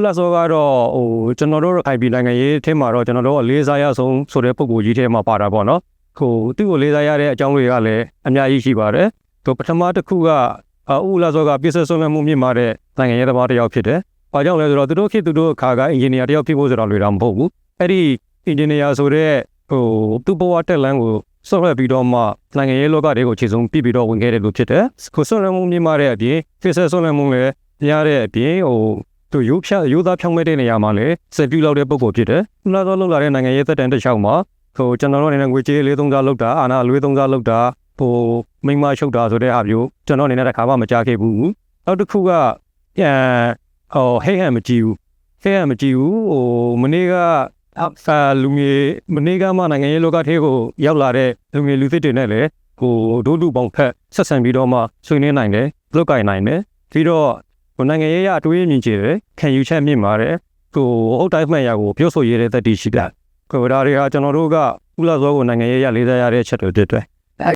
ဦးလာစောကတော့ဟိုကျွန်တော်တို့ IP နိုင်ငံရေးအထက်မှာတော့ကျွန်တော်တို့ကလေးစားရဆုံးဆိုတဲ့ပုံကိုကြီးထဲမှာပါတာပေါ့နော်ဟိုသူ့ကိုလေးစားရတဲ့အကြောင်းတွေကလည်းအများကြီးရှိပါတယ်ဟိုပထမတစ်ခုကအာဦးလာစောကပြည့်စုံဆုံးမှုမြင့်မာတဲ့နိုင်ငံရေးသမားတစ်ယောက်ဖြစ်တယ်။ဘာကြောင့်လဲဆိုတော့သူတို့ခေတ်သူတို့အခါကအင်ဂျင်နီယာတစ်ယောက်ဖြစ်ဖို့ဆိုတော့လွယ်တာမဟုတ်ဘူး။အဲ့ဒီအင်ဂျင်နီယာဆိုတဲ့ဟိုသူ့ဘဝတက်လန်းကိုဆော့ရပြီးတော့မှနိုင်ငံရေးလောကတွေကိုခြေစုံပြပြီးတော့ဝင်ခဲ့တဲ့လူဖြစ်တယ်။ကိုဆော့ရမှုမြင့်မာတဲ့အပြင်ဖစ်ဆက်ဆော့ရမှုလည်းများတဲ့အပြင်ဟို သူရိုးဖြတ်ရိုးသားဖြောင်းမဲ့တဲ့နေရာမှာလည်းစက်ပြူလောက်တဲ့ပုံကိုဖြစ်တယ်။နောက်တော့လောက်လာတဲ့နိုင်ငံရေးသက်တမ်းတစ်လျှောက်မှာဟိုကျွန်တော်တို့အနေနဲ့ငွေကြေးလေးသုံးစားလောက်တာအာဏာအလွေးသုံးစားလောက်တာဟိုမိန်းမချုပ်တာဆိုတဲ့ဟာမျိုးကျွန်တော်အနေနဲ့တစ်ခါမှမကြားခဲ့ဘူး။နောက်တစ်ခုကပြန်ဟိုဟိဟန်မကြည့်ဘူးဟိဟန်မကြည့်ဘူးဟိုမနေ့ကအာလူငယ်မနေ့ကမှနိုင်ငံရေးလောကထဲကိုရောက်လာတဲ့လူငယ်လူသစ်တွေနဲ့လည်းဟိုဒုလူပေါင်းဖက်ဆက်ဆံပြီးတော့မှဆွေးနွေးနိုင်တယ်လုတ်ကင်နိုင်တယ်ပြီးတော့ ဟိုနိုင်ငံရေးရအတွေးအမြင်ကြီးတယ်ခံယူချက်မြင့်ပါတယ်ဟိုဟုတ်တိုင်းမှန်ရကိုပြောဆိုရတဲ့တတိရှိတယ်ကိုဒါတွေဟာကျွန်တော်တို့ကဥလာစောကိုနိုင်ငံရေးရလေးစားရတဲ့ချက်တွေဖြစ်တယ်